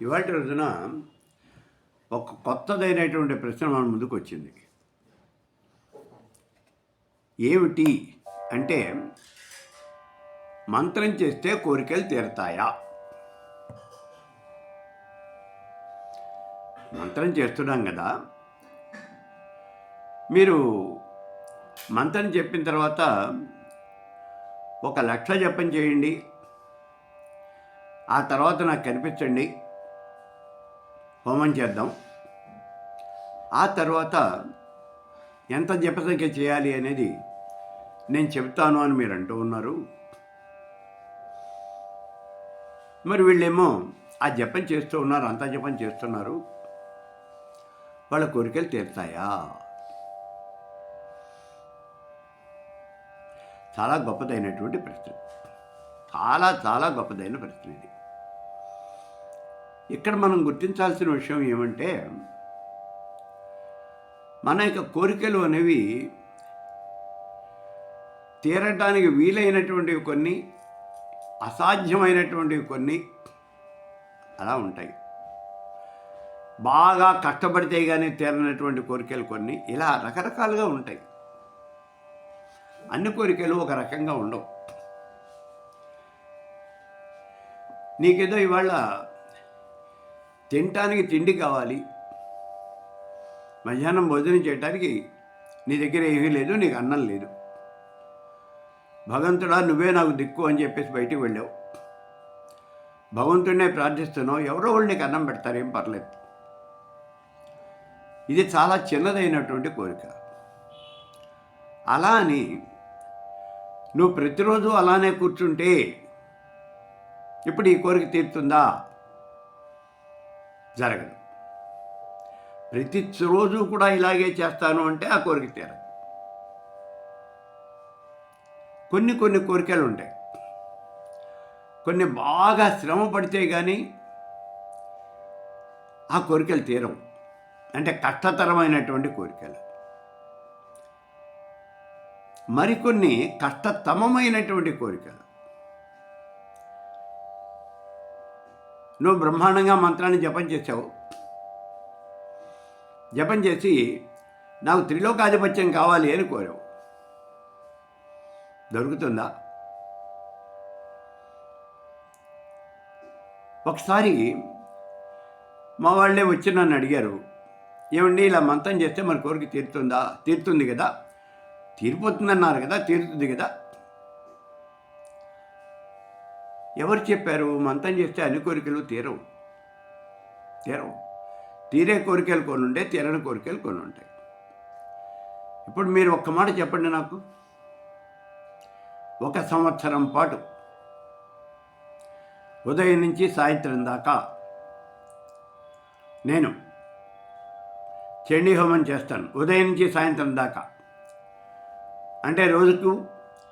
ఇవాళ రోజున ఒక కొత్తదైనటువంటి ప్రశ్న మన ముందుకు వచ్చింది. ఏమిటి అంటే మంత్రం చేస్తే కోరికలు తీరతాయా? మంత్రం చేస్తున్నాం కదా. మీరు మంత్రం చెప్పిన తర్వాత ఒక లక్ష జపం చేయండి. ఆ తర్వాత నాకు కనిపించండి. హోమం చేద్దాం. ఆ తర్వాత ఎంత జపసంఖ్య చేయాలి అనేది నేను చెప్తాను అని మీరు అంటూ ఉన్నారు. మరి వీళ్ళేమో ఆ జపం చేస్తూ ఉన్నారు అంత జపం చేస్తున్నారు. వాళ్ళ కోరికలు తీరుతాయా? చాలా గొప్పదైనటువంటి ప్రశ్న. చాలా చాలా గొప్పదైన ప్రశ్న ఇది. ఇక్కడ మనం గుర్తించాల్సిన విషయం ఏమంటే మన యొక్క కోరికలు అనేవి తీరటానికి వీలైనటువంటివి కొన్ని అసాధ్యమైనటువంటివి కొన్ని అలా ఉంటాయి. బాగా కష్టపడితే కానీ తీరనటువంటి కోరికలు కొన్ని ఇలా రకరకాలుగా ఉంటాయి. అన్ని కోరికలు ఒక రకంగా ఉండవు. నీకేదో ఇవాళ తినటానికి తిండి కావాలి. మధ్యాహ్నం భోజనం చేయటానికి నీ దగ్గర ఏమీ లేదు నీకు అన్నం లేదు. భగవంతుడా నువ్వే నాకు దిక్కు అని చెప్పేసి బయటికి వెళ్ళావు. భగవంతుడినే ప్రార్థిస్తున్నావు ఎవరో వాళ్ళు నీకు అన్నం పెడతారు ఏం పర్లేదు. ఇది చాలా చిన్నదైనటువంటి కోరిక. అలా అని నువ్వు ప్రతిరోజు అలానే కూర్చుంటే ఇప్పుడు ఈ కోరిక తీరుతుందా? జరగదు. ప్రతి రోజు కూడా ఇలాగే చేస్తాను అంటే ఆ కోరిక తీరదు. కొన్ని కొన్ని కోరికలు ఉంటాయి. కొన్ని బాగా శ్రమ పడితే కానీ ఆ కోరికలు తీరవు. అంటే కష్టతరమైనటువంటి కోరికలు. మరికొన్ని కష్టతమమైనటువంటి కోరికలు. నువ్వు బ్రహ్మాండంగా మంత్రాన్ని జపం చేసావు జపం చేసి నాకు త్రిలోకాధిపత్యం కావాలి అని కోరావు. దొరుకుతుందా? ఒకసారి మా వాళ్ళే వచ్చి నన్ను అడిగారు ఏమండి ఇలా మంత్రం చేస్తే మన కోరిక తీరుతుందా? తీరుతుంది కదా? తీరిపోతుందన్నారు కదా? తీరుతుంది కదా? ఎవరు చెప్పారు? మంతం చేస్తే అన్ని కోరికలు తీరవు. తీరవు. తీరే కోరికలు కొన్ని ఉంటాయి తీరని కోరికలు కొన్ని ఉంటాయి ఇప్పుడు మీరు ఒక్క మాట చెప్పండి నాకు. ఒక సంవత్సరం పాటు ఉదయం నుంచి సాయంత్రం దాకా నేను చండీ హోమం చేస్తాను. ఉదయం నుంచి సాయంత్రం దాకా. అంటే రోజుకు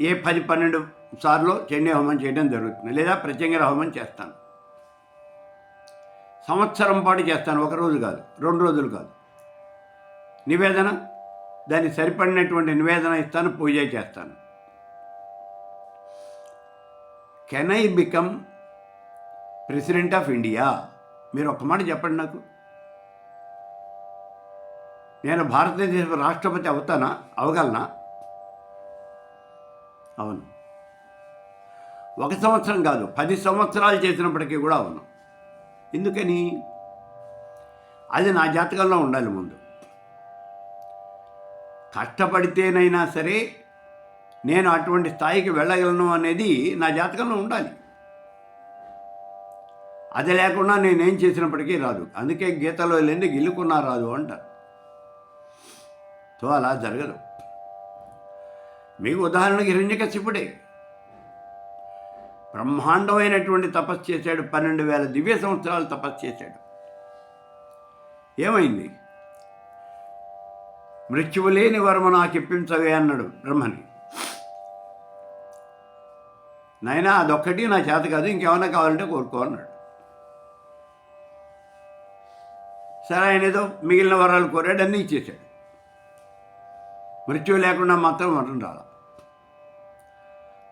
ఏ పది పన్నెండు? సార్లు చండీ హోమం చేయడం జరుగుతుంది. లేదా ప్రత్యంగర హోమం చేస్తాను. సంవత్సరం పాటు చేస్తాను. ఒక రోజు కాదు. రెండు రోజులు కాదు. నివేదన దానికి సరిపడినటువంటి నివేదన ఇస్తాను. పూజ చేస్తాను. Can I become president of India మీరు ఒక్క మాట చెప్పండి నాకు. నేను భారతదేశ రాష్ట్రపతి అవుతానా? అవగలనా? అవును. ఒక సంవత్సరం కాదు పది సంవత్సరాలు చేసినప్పటికీ కూడా అవును. ఎందుకని? అది నా జాతకంలో ఉండాలి ముందు. కష్టపడితేనైనా సరే నేను అటువంటి స్థాయికి వెళ్ళగలను అనేది నా జాతకంలో ఉండాలి. అది లేకుండా నేనేం చేసినప్పటికీ రాదు. అందుకే గీతలో వెళ్ళింది గిల్లుకున్నా రాదు అంటారు సో అలా జరగదు. మీకు ఉదాహరణకి హిరణ్యకశిపుడే బ్రహ్మాండమైనటువంటి తపస్సు చేశాడు. పన్నెండు వేల దివ్య సంవత్సరాలు తపస్సు చేశాడు. ఏమైంది? మృత్యువు లేని వరము నాకు ఇప్పించవే అన్నాడు బ్రహ్మని. నైనా అదొక్కటి నా చేత కాదు ఇంకేమైనా కావాలంటే కోరుకో అన్నాడు. సరే ఆయన ఏదో మిగిలిన వరాలు కోరాడు అన్నీ ఇచ్చేశాడు. మృత్యువు లేకుండా మాత్రం వరం రాలా.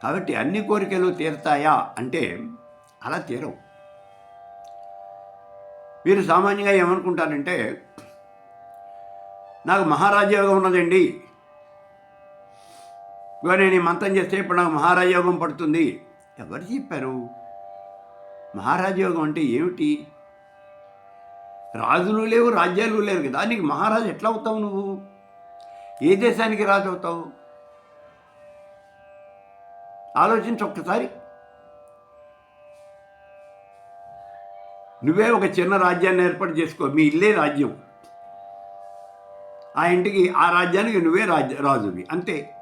కాబట్టి అన్ని కోరికలు తీరుతాయా అంటే అలా తీరవు. మీరు సామాన్యంగా ఏమనుకుంటారంటే నాకు మహారాజయోగం ఉన్నదండి. ఇవాళ నేను ఈ మంత్రం చేస్తే ఇప్పుడు నాకు మహారాజయోగం పడుతుంది. ఎవరు చెప్పారు? మహారాజయోగం అంటే ఏమిటి? రాజులు లేవు రాజ్యాలు లేవు కదా. నీకు మహారాజు ఎట్లా అవుతావు నువ్వు? ఏ దేశానికి రాజు అవుతావు? ఆలోచించి ఒక్కసారి. నువ్వే ఒక చిన్న రాజ్యాన్ని ఏర్పాటు చేసుకో. మీ ఇల్లే రాజ్యం. ఆ ఇంటికి ఆ రాజ్యానికి నువ్వే రాజ రాజువి. అంతే.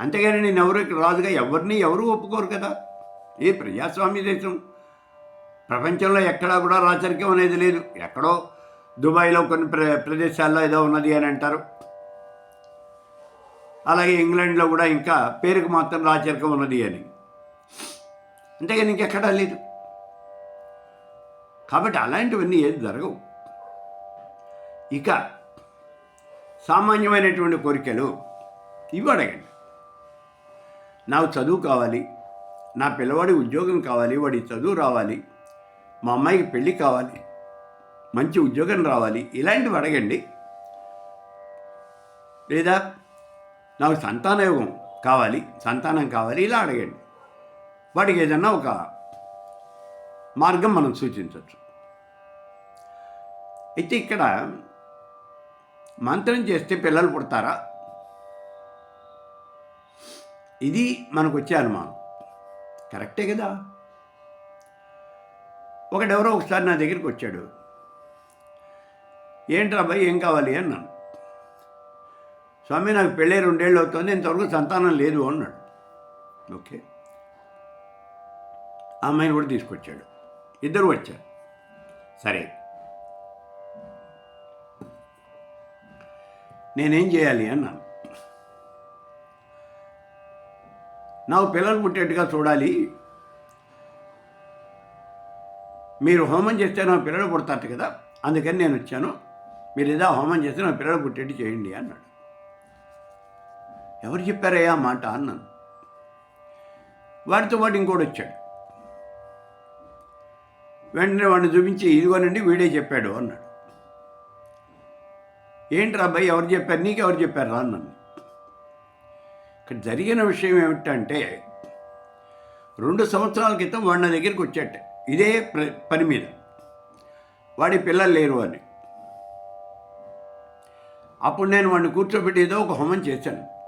అంతేగాని నేను ఎవరు ఇక్కడ రాజుగా ఎవరిని ఎవరు ఒప్పుకోరు కదా? ఏ ప్రజాస్వామ్య దేశం? ప్రపంచంలో ఎక్కడా కూడా రాచరికం అనేది లేదు. ఎక్కడో దుబాయ్లో కొన్ని ప్ర ప్రదేశాల్లో ఏదో ఉన్నది అని అంటారు. అలాగే ఇంగ్లాండ్లో కూడా ఇంకా పేరుకు మాత్రం రాచరికం ఉన్నది అని. అంతేగాని ఇంకెక్కడా లేదు. కాబట్టి అలాంటివన్నీ ఏది జరగవు. ఇక సామాన్యమైనటువంటి కోరికలు ఇవి అడగండి నాకు చదువు కావాలి నా పిల్లవాడి ఉద్యోగం కావాలి వాడి చదువు రావాలి మా అమ్మాయికి పెళ్ళి కావాలి మంచి ఉద్యోగం రావాలి ఇలాంటివి అడగండి. లేదా నాకు సంతానయోగం కావాలి సంతానం కావాలి ఇలా అడగండి. వాడికి ఏదన్నా ఒక మార్గం మనం సూచించవచ్చు. అయితే ఇక్కడ మంత్రం చేస్తే పిల్లలు పుడతారా? ఇది మనకు వచ్చే అనుమానం. కరెక్టే కదా? ఒకడెవరో ఒకసారి నా దగ్గరికి వచ్చాడు. ఏంట్రా అబ్బాయి ఏం కావాలి? అన్నాను. స్వామి నాకు పెళ్ళే రెండేళ్ళు అవుతుంది ఇంతవరకు సంతానం లేదు అన్నాడు. ఓకే. ఆ అమ్మాయిని కూడా తీసుకొచ్చాడు. ఇద్దరు వచ్చారు. సరే. నేనేం చేయాలి అన్నాను. నాకు పిల్లలు పుట్టేట్టుగా చూడాలి. మీరు హోమం చేస్తే నా పిల్లలు పుడతారు కదా అందుకని నేను వచ్చాను. మీరు ఏదో హోమం చేస్తే నా పిల్లలు పుట్టేట్టు చేయండి అన్నాడు. ఎవరు చెప్పారయ్యా మాట అన్నాను. వాడితో వాడు ఇంకోటి వచ్చాడు. వెంటనే వాడిని చూపించి ఇదిగోనండి వీడే చెప్పాడు అన్నాడు. ఏంట్రా అబ్బాయి ఎవరు చెప్పారు? నీకు ఎవరు చెప్పారు రా అన్నాను. ఇక్కడ జరిగిన విషయం ఏమిటంటే రెండు సంవత్సరాల క్రితం వాడి నా దగ్గరికి వచ్చాట. ఇదే పని మీద. వాడి పిల్లలు లేరు అని. అప్పుడు నేను వాడిని కూర్చోబెట్టి ఏదో ఒక హోమం చేశాను.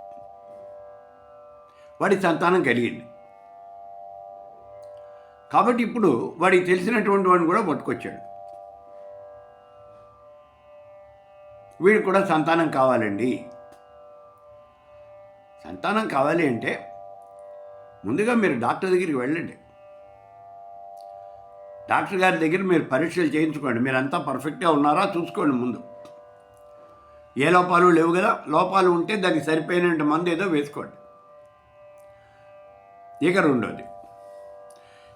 వాడి సంతానం కలిగింది. కాబట్టి ఇప్పుడు వాడికి తెలిసినటువంటి వాడిని కూడా పట్టుకొచ్చాడు. వీడికి కూడా సంతానం కావాలండి. సంతానం కావాలి అంటే ముందుగా మీరు డాక్టర్ దగ్గరికి వెళ్ళండి. డాక్టర్ గారి దగ్గర మీరు పరీక్షలు చేయించుకోండి. మీరంతా పర్ఫెక్ట్గా ఉన్నారా చూసుకోండి ముందు. ఏ లోపాలు లేవు కదా? లోపాలు ఉంటే దానికి సరిపోయిన మందు ఏదో వేసుకోండి. ఇక రెండోది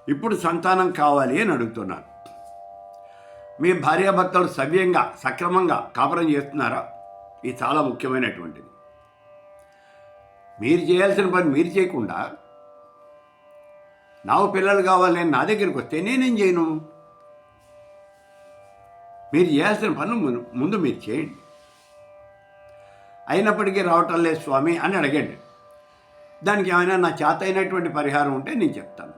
ఇప్పుడు సంతానం కావాలి అని అడుగుతున్నాను. మీ భార్యాభర్తలు సవ్యంగా సక్రమంగా కాపురం చేస్తున్నారా? ఇది చాలా ముఖ్యమైనటువంటిది. మీరు చేయాల్సిన పని మీరు చేయకుండా నాకు పిల్లలు కావాలి నా దగ్గరికి వస్తే నేనేం చేయను? మీరు చేయాల్సిన పనులు ముందు- ముందు మీరు చేయండి. అయినప్పటికీ రావటం లేదు స్వామి అని అడగండి. దానికి ఏమైనా నా చేత అయినటువంటి పరిహారం ఉంటే నేను చెప్తాను.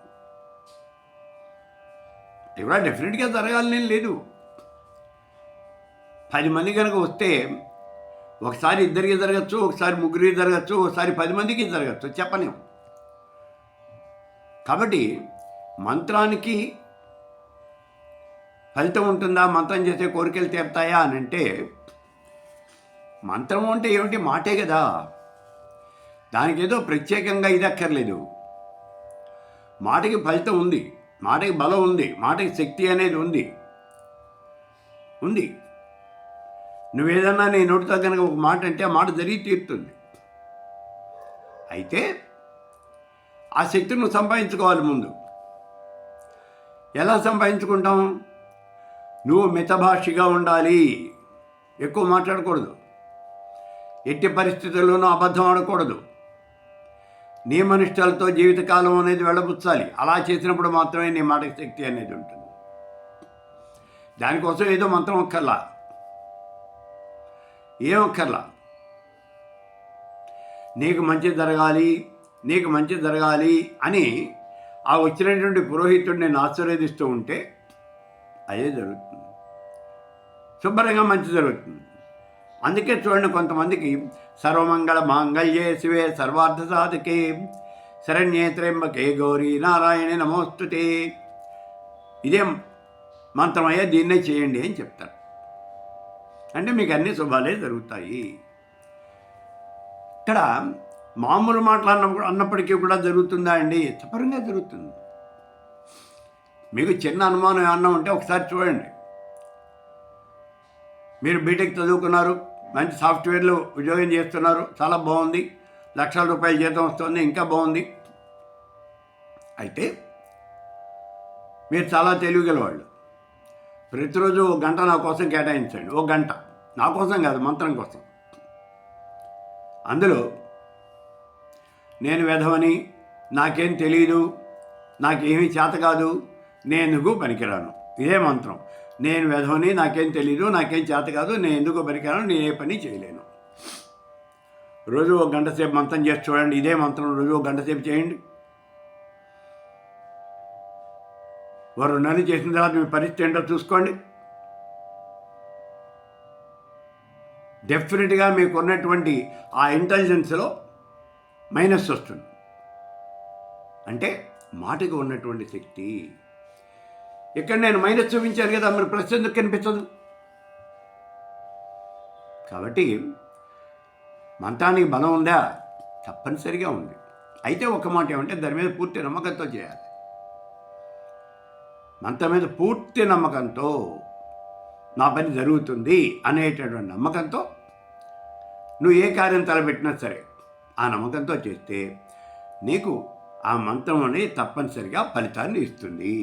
ఇవాళ డెఫినెట్గా జరగాలని లేదు. పది మంది కనుక వస్తే ఒకసారి ఇద్దరికి జరగచ్చు ఒకసారి ముగ్గురికి జరగచ్చు ఒకసారి పది మందికి జరగచ్చు చెప్పలేము కాబట్టి మంత్రానికి ఫలితం ఉంటుందా? మంత్రం చేసే కోరికలు తీరుతాయా అని అంటే మంత్రం అంటే ఏమిటి? మాటే కదా. దానికి ఏదో ప్రత్యేకంగా ఇది అక్కర్లేదు. మాటకి ఫలితం ఉంది. మాటకి బలం ఉంది. మాటకి శక్తి అనేది ఉంది. ఉంది. నువ్వేదన్నా నీ నోటితో కనుక ఒక మాట అంటే ఆ మాట జరిగి తీరుతుంది. అయితే ఆ శక్తిని నువ్వు సంపాదించుకోవాలి ముందు. ఎలా సంపాదించుకుంటాం? నువ్వు మితభాషిగా ఉండాలి. ఎక్కువ మాట్లాడకూడదు. ఎట్టి పరిస్థితుల్లోనూ అబద్ధం ఆడకూడదు. నియమనిష్టలతో జీవితకాలం అనేది వెళ్ళబుచ్చాలి. అలా చేసినప్పుడు మాత్రమే నీ మాటకి శక్తి అనేది ఉంటుంది. దానికోసం ఏదో మంత్రం ఒక్కర్లా. ఏం ఒక్కర్లా? నీకు మంచి జరగాలి నీకు మంచి జరగాలి అని ఆ వచ్చినటువంటి పురోహితుడిని నేను ఆశీర్వదిస్తూ ఉంటే అదే జరుగుతుంది. శుభ్రంగా మంచి జరుగుతుంది. అందుకే చూడండి కొంతమందికి సర్వమంగళ మాంగళ్యే శివే సర్వార్థ సాధకే. శరణ్యేత్రంబకే గౌరీ నారాయణే నమోస్తుతే. ఇదే మంత్రమయ్యే దీన్నే చేయండి అని చెప్తారు. అంటే మీకు అన్ని శుభాలే జరుగుతాయి. ఇక్కడ మామూలు మాటలు అన్న అన్నప్పటికీ కూడా జరుగుతుందా అండి? శుభ్రంగా జరుగుతుంది. మీకు చిన్న అనుమానం ఏమన్నా ఉంటే ఒకసారి చూడండి. మీరు బీటెక్ చదువుకున్నారు మంచి సాఫ్ట్వేర్లు ఉద్యోగం చేస్తున్నారు చాలా బాగుంది. లక్షల రూపాయల జీతం వస్తుంది ఇంకా బాగుంది. అయితే మీరు చాలా తెలివిగల వాళ్ళు ప్రతిరోజు ఒక గంట నా కోసం కేటాయించండి. ఒక గంట. నా కోసం కాదు మంత్రం కోసం. అందులో నేను వెధవని నాకేం తెలియదు నాకేమీ చేత కాదు నేను ఎందుకు పనికిరాను. ఇదే మంత్రం. నేను వెధవని నాకేం తెలియదు నాకేం చేత కాదు నేను ఎందుకు బరికాను నేను ఏ పని చేయలేను. రోజు ఒక గంట సేపు మంత్రం చేసి చూడండి ఇదే మంత్రం రోజు ఒక గంట సేపు చేయండి. వారు నన్ను చేసిన తర్వాత మీ పరిస్థితి ఏంటో చూసుకోండి. డెఫినెట్గా మీకు ఉన్నటువంటి ఆ ఇంటెలిజెన్స్లో మైనస్ వస్తుంది. అంటే మాటకు ఉన్నటువంటి శక్తి. ఇక్కడ నేను మైనస్ చూపించాను కదా మరి ప్లస్ ఎందుకు కనిపించదు? కాబట్టి మంత్రానికి బలం ఉందా? తప్పనిసరిగా ఉంది. అయితే ఒక మాట ఏమంటే దాని మీద పూర్తి నమ్మకంతో చేయాలి. మంత్రం మీద పూర్తి నమ్మకంతో నా పని జరుగుతుంది అనేటటువంటి నమ్మకంతో నువ్వు ఏ కార్యం తలపెట్టినా సరే ఆ నమ్మకంతో చేస్తే నీకు ఆ మంత్రం అనేది తప్పనిసరిగా ఫలితాన్ని ఇస్తుంది.